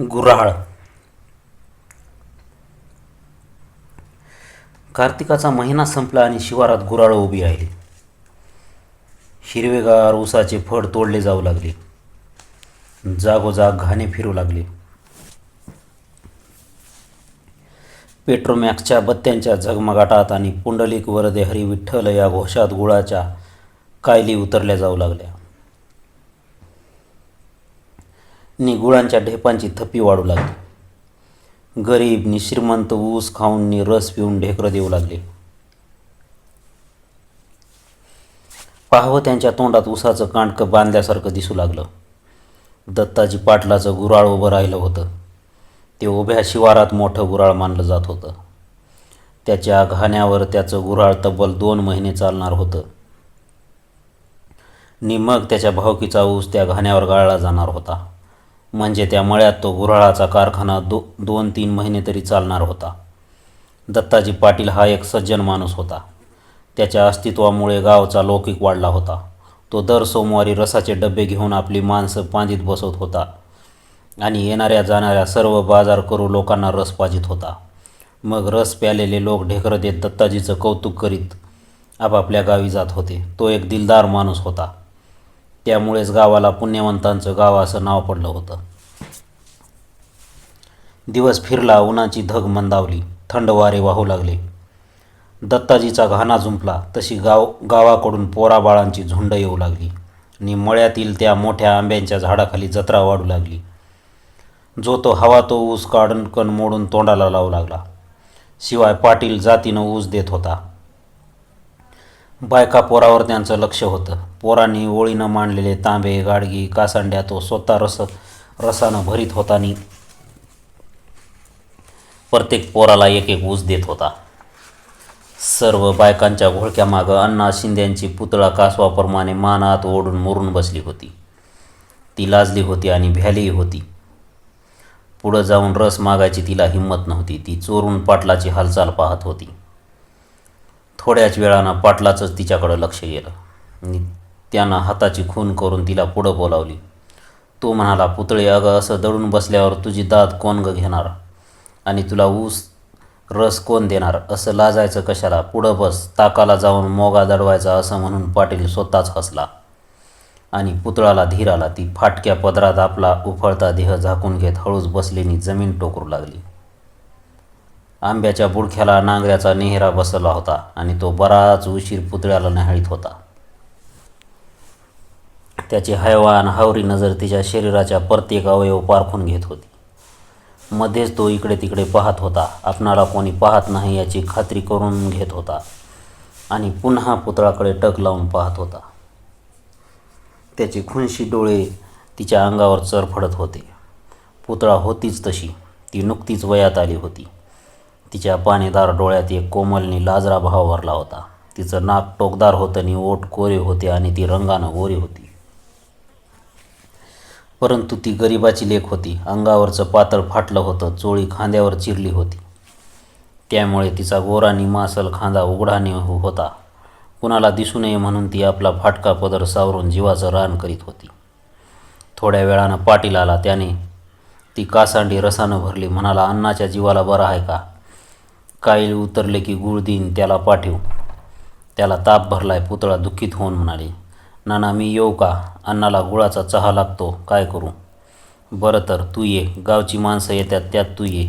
गुऱ्हाळ. कार्तिकाचा महिना संपला आणि शिवारात गुराळ उभी राहिली. हिरवेगार ऊसाचे फड तोडले जाऊ लागले. जागोजाग घाणे फिरू लागले. पेट्रोमॅक्सच्या बत्त्यांच्या झगमगाटात आणि पुंडलिक वरदे हरी विठ्ठल या घोषात गुळाच्या कायली उतरल्या जाऊ लागल्या नि गुळांच्या ढेपांची थप्पी वाढू लागली. गरीब नि श्रीमंत ऊस खाऊन नि रस पिऊन ढेकरं देऊ लागले. पाहावं त्यांच्या तोंडात उसाचं कांडकं बांधल्यासारखं दिसू लागलं. दत्ताजी पाटलाचं गुराळ उभं राहिलं होतं. ते उभ्या शिवारात मोठं गुराळ मानलं जात होतं. त्याच्या घाण्यावर त्याचं गुराळ तब्बल दोन महिने चालणार होतं. नि मग त्याच्या भावकीचा ऊस त्या घाण्यावर गाळला जाणार होता. म्हणजे त्या मळ्यात तो गुऱ्हाळाचा कारखाना दो दोन तीन महिने तरी चालणार होता. दत्ताजी पाटील हा एक सज्जन माणूस होता. त्याच्या अस्तित्वामुळे गावचा लौकिक वाढला होता. तो दर सोमवारी रसाचे डबे घेऊन आपली माणसं पांजीत बसवत होता आणि येणाऱ्या जाणाऱ्या सर्व बाजार करू लोकांना रस पाजित होता. मग रस प्यालेले लोक ढेकर देत दत्ताजीचं कौतुक करीत आपापल्या गावी जात होते. तो एक दिलदार माणूस होता. त्यामुळेच गावाला पुण्यवंतांचं गाव असं नाव पडलं होतं. दिवस फिरला उन्हाची धग मंदावली थंड वारे वाहू लागले. दत्ताजीचा घाना झुंपला तशी गाव गावाकडून पोराबाळांची झुंड येऊ लागली. आणि मळ्यातील त्या मोठ्या आंब्यांच्या झाडाखाली जत्रा वाढू लागली. जो तो हवा तो ऊस काढून कण मोडून तोंडाला लावू लागला. शिवाय पाटील जातीनं ऊस देत होता. बायका पोरावर त्यांचं लक्ष होतं. पोरांनी ओळीनं मांडलेले तांबे गाडगी कासांड्या तो स्वतः रस रसानं भरीत होतानी प्रत्येक पोराला एक एक ऊस देत होता. सर्व बायकांच्या घोळक्यामागं अण्णा शिंद्यांची पुतळा कासवाप्रमाणे मानात ओढून मुरून बसली होती. ती लाजली होती आणि भ्यालीही होती. पुढं जाऊन रस मागायची तिला हिंमत नव्हती. ती चोरून पाटलाची हालचाल पाहत होती. थोड्याच वेळानं पाटलाचंच तिच्याकडं लक्ष गेलं. आणि त्यानं हाताची खून करून तिला पुढं बोलावली. तो म्हणाला पुतळे अगं असं दडून बसल्यावर तुझी दाद कोण ग घेणार? आणि तुला ऊस रस कोण देणार? असं लाजायचं कशाला? पुढं बस ताकाला जाऊन मोगा दडवायचा असं म्हणून पाटील स्वतःच हसला. आणि पुतळाला धीर आला. ती फाटक्या पदरात आपला उफळता देह झाकून घेत हळूच बसलेली जमीन टोकरू लागली. आंब्याच्या बुडख्याला नांगऱ्याचा नेहरा बसला होता आणि तो बराच उशीर पुतळ्याला न्याहाळीत होता. त्याची हैवान हावरी नजर तिच्या शरीराच्या प्रत्येक अवयव पारखून घेत होती. मध्येच तो इकडे तिकडे पाहत होता. आपणाला कोणी पाहत नाही याची खात्री करून घेत होता. आणि पुन्हा पुतळाकडे टक लावून पाहत होता. त्याचे खुनशी डोळे तिच्या अंगावर चरफडत होते. पुतळा होतीच तशी. ती नुकतीच वयात आली होती. तिच्या पाणीदार डोळ्यात एक कोमलनी लाजरा भाव भरला होता. तिचं नाक टोकदार होतं आणि ओठ कोरे होते आणि ती रंगानं गोरी होती. परंतु ती गरिबाची लेख होती. अंगावरचं पातळ फाटलं होतं. चोळी खांद्यावर चिरली होती. त्यामुळे तिचा गोरा निमासल खांदा उघडाने होता. कुणाला दिसू नये म्हणून ती आपला फाटका पदर सावरून जीवाचं रान करीत होती. थोड्या वेळानं पाटील आला. त्याने ती कासांडी रसानं भरली. म्हणाला अन्नाच्या जीवाला बरं आहे का? काईल उतरले की गुळ देईन त्याला पाठवू. त्याला ताप भरलाय पुतळा दुःखीत होऊन म्हणाले नाना मी येऊ का? अण्णाला गुळाचा चहा लागतो काय करू? बरं तर तू ये. गावची माणसं येतात त्यात तू ये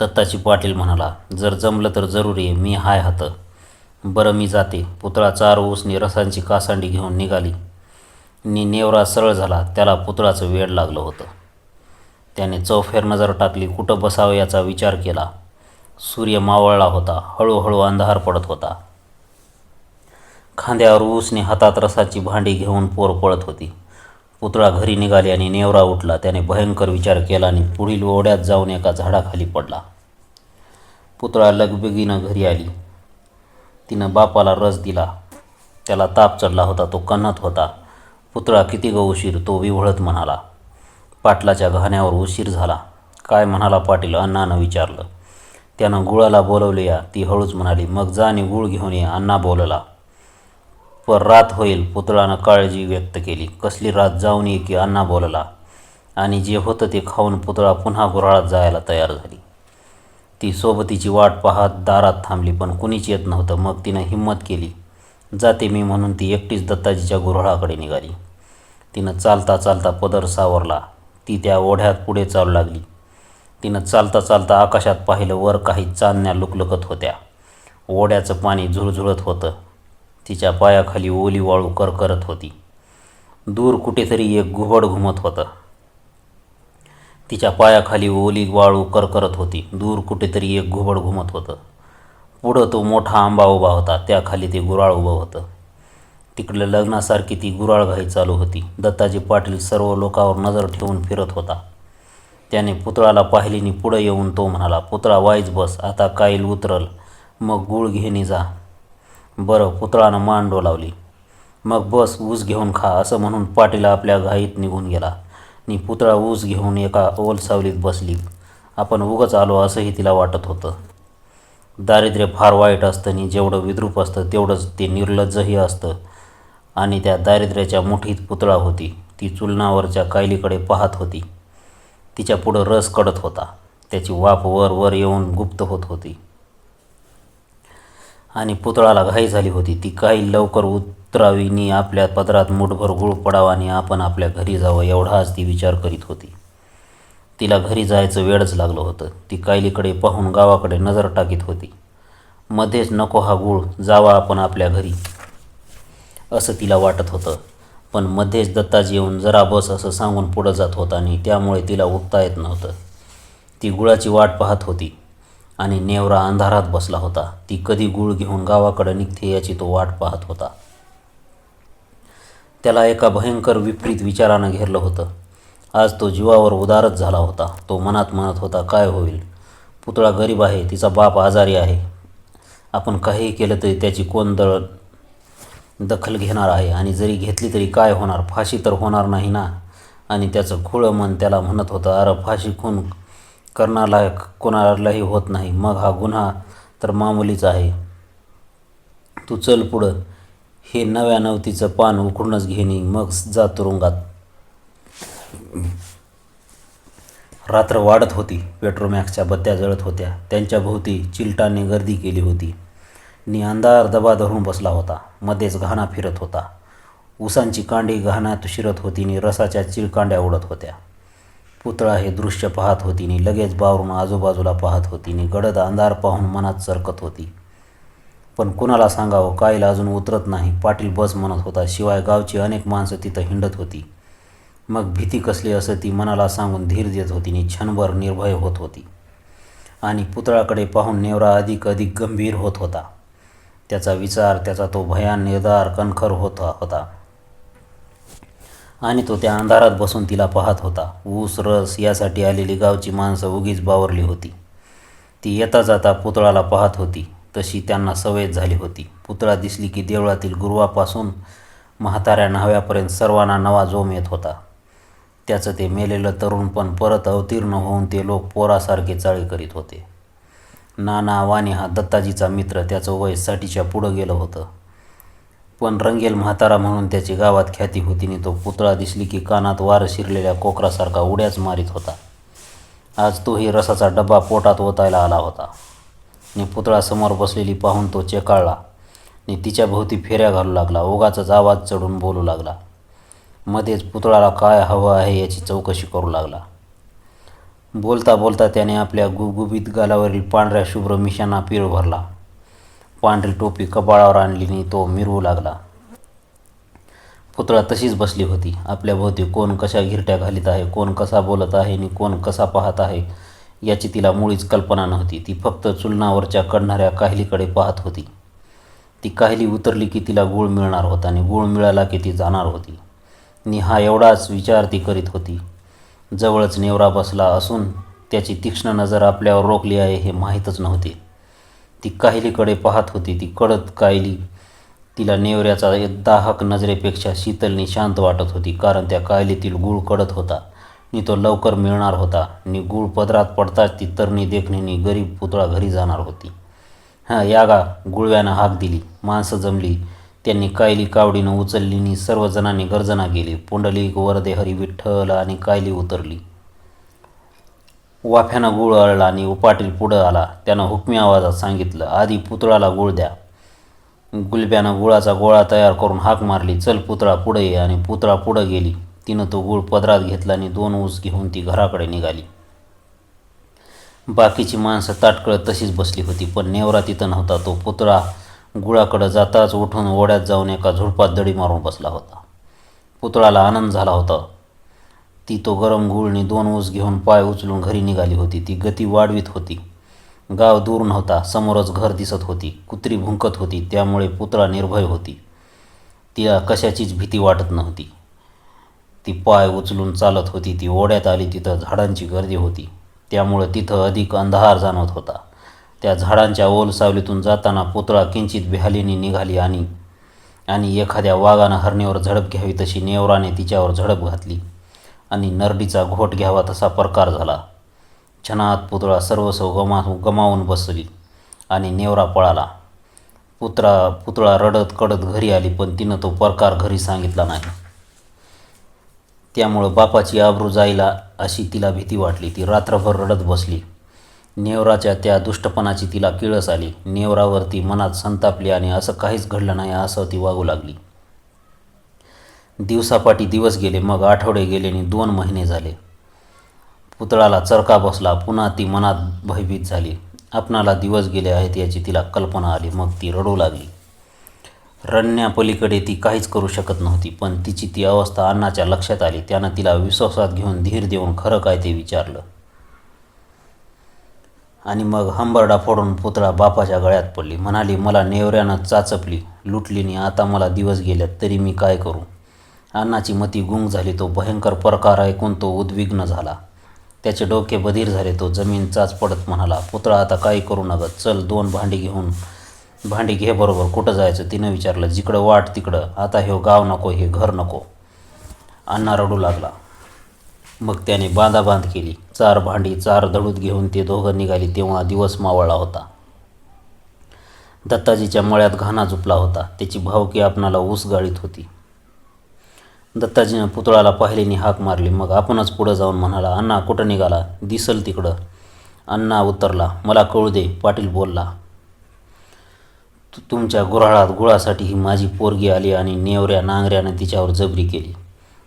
दत्ताची पाटील म्हणाला. जर जमलं तर जरूर ये मी हाय हात. बरं मी जाते. पुतळा चार ऊसनी रसांची कासांडी घेऊन निघाली. नि नेवरा सरळ झाला. त्याला पुतळाचं वेळ लागलं होतं. त्याने चौफेर नजर टाकली. कुठं बसावं याचा विचार केला. सूर्य मावळला होता हळूहळू अंधार पडत होता. खांद्यावर ऊसने हातात रसाची भांडी घेऊन पोर पळत होती. पुतळा घरी निघाली आणि नेवरा उठला. त्याने भयंकर विचार केला आणि पुढील ओढ्यात जाऊन एका झाडाखाली पडला. पुतळा लगबगीनं घरी आली. तिनं बापाला रस दिला. त्याला ताप चढला होता. तो कन्नत होता. पुतळा किती ग उशीर तो विवळत म्हणाला. पाटलाच्या घाण्यावर उशीर झाला. काय म्हणाला पाटील? अण्णानं विचारलं. त्यानं गुळाला बोलवले या ती हळूच म्हणाली मग जा आणि गुळ घेऊन ये अण्णा बोलला. पर रात होईल पुतळानं काळजी व्यक्त केली. कसली रात जाऊन ये की अण्णा बोलला. आणि जे होतं ते खाऊन पुतळा पुन्हा गुराळात जायला तयार झाली. ती सोबतीची वाट पाहत दारात थांबली पण कुणीच येत नव्हतं. मग तिनं हिंमत केली. जाते मी म्हणून ती एकटीच दत्ताजीच्या गुऱ्हाळाकडे निघाली. तिनं चालता चालता पदर सावरला. ती त्या ओढ्यात पुढे चालू लागली. तिनं चालता चालता आकाशात पाहिलं वर काही चांदण्या लुकलुकत होत्या. ओढ्याचं पाणी झुळझुळत होतं. तिच्या पायाखाली ओली वाळू करकरत होती. दूर कुठेतरी एक घुबड घुमत होतं. तिच्या पायाखाली ओली वाळू करकरत होती. दूर कुठेतरी एक घुबड घुमत होतं. पुढं तो मोठा आंबा उभा होता. त्याखाली ते गुराळ उभं होतं. तिकडलं लग्नासारखी ती गुराळघाई चालू होती. दत्ताजी पाटील सर्व लोकांवर नजर ठेवून फिरत होता. त्याने पुतळाला पाहिलीनी पुढं येऊन तो म्हणाला पुतळा वाईज बस आता काईल उतरल. मग गुळ घेणे जा. बरं पुतळानं मान डोलावली मग बस ऊस घेऊन खा असं म्हणून पाटील आपल्या घाईत निघून गेला. नि पुतळा ऊस घेऊन एका ओलसावलीत बसली. आपण उगच आलो असंही तिला वाटत होतं. दारिद्र्य फार वाईट असतं आणि जेवढं विद्रूप असतं तेवढंच ते निर्लज्जही असतं. आणि त्या दारिद्र्याच्या मुठीत पुतळा होती. ती चुलनावरच्या कायलीकडे पाहत होती. तिच्या पुढं रस कडत होता. त्याची वाफ वर वर येऊन गुप्त होत होती. आणि पुतळाला घाई झाली होती. ती काही लवकर उतरावीनी आपल्या पदरात मुठभर गुळ पडावा आणि आपण आपल्या घरी जावं एवढाच ती विचार करीत होती. तिला घरी जायचं वेळच लागलं होतं. ती कायलीकडे पाहून गावाकडे नजर टाकीत होती. मध्येच नको हा गुळ जावा आपण आपल्या घरी. असं तिला वाटत होतं. पण मध्येच दत्ताजी येऊन जरा बस असं सांगून पुढं जात होता आणि त्यामुळे तिला उठता येत नव्हतं. ती गुळाची वाट पाहत होती आणि नेवरा अंधारात बसला होता. ती कधी गुळ घेऊन गावाकडे निघते याची तो वाट पाहत होता. त्याला एका भयंकर विपरीत विचारानं घेरलं होतं. आज तो जीवावर उदारच झाला होता. तो मनात म्हणत होता काय होईल? पुतळा गरीब आहे तिचा बाप आजारी आहे. आपण काहीही केलं तरी त्याची कोण दळ दखल घेणार आहे आणि जरी घेतली तरी काय होणार? फाशी तर होणार नाही ना? आणि त्याचं खुळं मन त्याला म्हणत होतं अरे फाशी खून करणारला कोणालाही होत नाही. मग हा गुन्हा तर मामुलीच आहे. तू चल पुढं. हे नव्या नवतीचं पान उखडूनच घेणे मग जा तुरुंगात. रात्र वाढत होती. पेट्रोमॅक्सच्या बत्त्या जळत होत्या. त्यांच्या भोवती चिलटाने गर्दी केली होती. नि अंधार दबा धरून बसला होता. मध्येच घाणा फिरत होता. उसांची कांडी घाण्यात शिरत होतीने रसाच्या चिळकांड्या उडत होत्या. पुतळा हे दृश्य पाहत होतीने लगेच बावरून आजूबाजूला पाहत होतीने गडद अंधार पाहून मनात सरकत होती. पण कुणाला सांगावं? काईल अजून उतरत नाही. पाटील बस म्हणत होता शिवाय गावची अनेक माणसं तिथं हिंडत होती. मग भीती कसली असं ती मनाला सांगून धीर देत होती नि क्षणभर निर्भय होत होती. आणि पुतळाकडे पाहून नेवरा अधिक अधिक गंभीर होत होता. त्याचा विचार त्याचा तो भयान निर्धार कणखर होता होता. आणि तो त्या अंधारात बसून तिला पाहत होता. ऊस रस यासाठी आलेली गावची माणसं उगीच बावरली होती. ती येता जाता पुतळाला पाहत होती. तशी त्यांना सवय झाली होती. पुतळा दिसली की देवळातील गुरुवापासून म्हाताऱ्या न्हाव्यापर्यंत सर्वांना नवा जोम येत होता. त्याचं ते मेलेलं तरुण पण परत अवतीर्ण होऊन ते लोक पोरासारखे चाळी करीत होते. नाना वाणी हा दत्ताजीचा मित्र त्याचं वय साठीच्या पुढं गेलं होतं. पण रंगेल म्हातारा म्हणून त्याची गावात ख्याती होती आणि तो पुतळा दिसली की कानात वार शिरलेल्या कोकरासारखा उड्याच मारीत होता. आज तोही रसाचा डब्बा पोटात ओतायला आला होता. आणि पुतळा समोर बसलेली पाहून तो चेकाळला आणि तिच्या भोवती फेऱ्या घालू लागला ओगाचाच आवाज चढून बोलू लागला. मध्येच पुतळाला काय हवं आहे याची चौकशी करू लागला. बोलता बोलता त्याने आपल्या गुबगुबीत गालावरील पांढऱ्या शुभ्र मिशांना पीळ भरला. पांढरी टोपी कपाळावर आणली आणि तो मिरवू लागला. पुतळा तशीच बसली होती. आपल्या भोवती कोण कशा घिरट्या घालीत आहे कोण कसा बोलत आहे आणि कोण कसा पाहत आहे याची तिला मुळीच कल्पना नव्हती. ती फक्त चुलनावरच्या कडणाऱ्या काहिलीकडे पाहत होती. ती काहिली उतरली की तिला गुळ मिळणार होता आणि गुळ मिळाला की ती जाणार होती. नि हा एवढाच विचार ती करीत होती. जवळच नेवरा बसला असून त्याची तीक्ष्ण नजर आपल्यावर रोखली आहे हे माहीतच नव्हते. ती काहिलीकडे पाहत होती ती कडत कायली तिला नेवऱ्याचा दाहक नजरेपेक्षा शीतलनी शांत वाटत होती कारण त्या कायलीतील गूळ कडत होता. नि तो लवकर मिळणार होता नि गूळ पदरात पडताच ती तरणी देखणीनी गरीब पुतळा घरी जाणार होती. हां या गा गुळव्यानं हाक दिली माणसं जमली. त्यांनी कायली कावडीनं उचललीनी सर्वजणांनी गर्जना केली. पुंडलिक वरदे हरी विठ्ठल आणि कायली उतरली. वाफ्यानं गुळ अळला आणि उपाटील पुढं आला. त्यानं हुकमी आवाजात सांगितलं आधी पुतळाला गुळ द्या. गुलब्यानं गुळाचा गोळा तयार करून हाक मारली चल पुतळा पुढे ये. आणि पुतळा पुढं गेली. तिनं तो गुळ पदरात घेतला आणि दोन ऊस घेऊन ती घराकडे निघाली. बाकीची माणसं ताटकळत तशीच बसली होती पण नेवरा तिथं नव्हता. तो पुतळा गुळाकडं जाताच उठून ओढ्यात जाऊन एका झुडपात दडी मारून बसला होता. पुतळाला आनंद झाला होता. ती तो गरम गुळणी दोन ऊस घेऊन पाय उचलून घरी निघाली होती. ती गती वाढवीत होती. गाव दूर नव्हता समोरच घर दिसत होती कुत्री भुंकत होती त्यामुळे पुतळा निर्भय होती. तिला कशाचीच भीती वाटत नव्हती. ती पाय उचलून चालत होती ती ओढ्यात आली तिथं झाडांची गर्दी होती. त्यामुळं तिथं अधिक अंधार जाणवत होता. त्या झाडांच्या ओल सावलीतून जाताना पुतळा किंचित बिहालीने निघाली आणि आणि एखाद्या वाघानं हरणीवर झडप घ्यावी तशी नेवराने तिच्यावर झडप घातली. आणि नरडीचा घोट घ्यावा तसा प्रकार झाला. छनात पुतळा सर्वस्व गमा गमावून बसली आणि नेवरा पळाला. पुतळा पुतळा रडत कडत घरी आली पण तिनं तो प्रकार घरी सांगितला नाही. त्यामुळं बापाची आबरू जायला अशी तिला भीती वाटली. ती रात्रभर रडत बसली. नेवराच्या त्या दुष्टपणाची तिला किळस आली. नेवरावरती मनात संतापली आणि असं काहीच घडलं नाही असं ती वागू लागली. दिवसापाठी दिवस गेले मग आठवडे गेले आणि दोन महिने झाले. पुतळाला चरका बसला पुन्हा ती मनात भयभीत झाली. आपणाला दिवस गेले आहेत याची तिला कल्पना आली मग ती रडू लागली. रडण्यापलीकडे ती काहीच करू शकत नव्हती पण तिची ती अवस्था अण्णाच्या लक्षात आली. त्यानं तिला विश्वासात घेऊन धीर देऊन खरं काय ते विचारलं. आणि मग हंबरडा फोडून पुतळा बापाच्या गळ्यात पडली. म्हणाली मला नेवऱ्यानं चाचपली लुटली आणि आता मला दिवस गेल्यात तरी मी काय करू? अण्णाची मती गुंग झाली. तो भयंकर प्रकार ऐकून तो उद्विग्न झाला. त्याचे डोके बधीर झाले. तो जमीन चाच पडत म्हणाला पुतळा आता काही करू नका चल दोन भांडी घेऊन भांडी घे बरोबर. कुठं जायचं? तिनं विचारलं जिकडं वाट तिकडं. आता हे गाव नको हे घर नको. अण्णा रडू लागला. मग त्याने बांधाबांध केली. चार भांडी चार धडूत घेऊन ते दोघं निघाली तेव्हा दिवस मावळला होता. दत्ताजीच्या मळ्यात घाणा झुपला होता. त्याची भावकी आपणाला ऊस गाळीत होती. दत्ताजीनं पुतळाला पाहिलेनी हाक मारली. मग आपणच पुढं जाऊन म्हणाला अण्णा कुठं निघाला? दिसल तिकडं. अण्णा उतरला मला कळू दे पाटील बोलला. तु- तुमच्या गुऱ्हाळात गुळासाठी ही माझी पोरगी आली आणि नेवऱ्या नांगऱ्यानं तिच्यावर जबरी केली.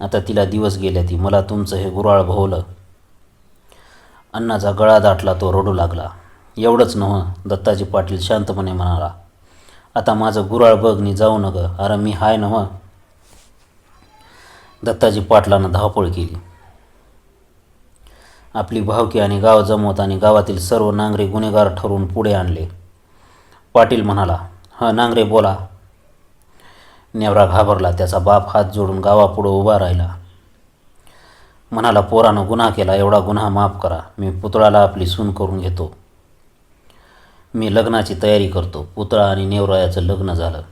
आता तिला दिवस गेल्या ती मला तुमचं हे गुऱ्हाळ भोवलं. अण्णाचा गळा दाटला तो रडू लागला. एवढंच नव्हं दत्ताजी पाटील शांतपणे म्हणाला आता माझं गुराळ बघनी जाऊ न गं अरे मी हाय नव्हं. दत्ताजी पाटलानं धावपळ केली. आपली भावकी आणि गाव जमवत आणि गावातील सर्व नांगरे गुन्हेगार ठरवून पुढे आणले. पाटील म्हणाला हं नांगरे बोला. नेवरा घाबरला त्याचा बाप हात जोडून गावापुढं उभा राहिला. म्हणाला पोरानं गुन्हा केला एवढा गुन्हा माफ करा. मी पुतळाला आपली सून करून घेतो. मी लग्नाची तयारी करतो. पुतळा आणि नेवरायाचं लग्न झालं.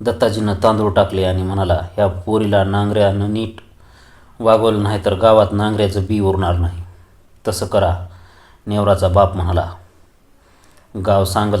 दत्ताजीनं तांदूळ टाकले आणि म्हणाला ह्या पोरीला नांगऱ्यानं नीट वागवलं नाही तर गावात नांगऱ्याचं बी उरणार नाही. तसं करा नेवराचा बाप म्हणाला. गाव सांगल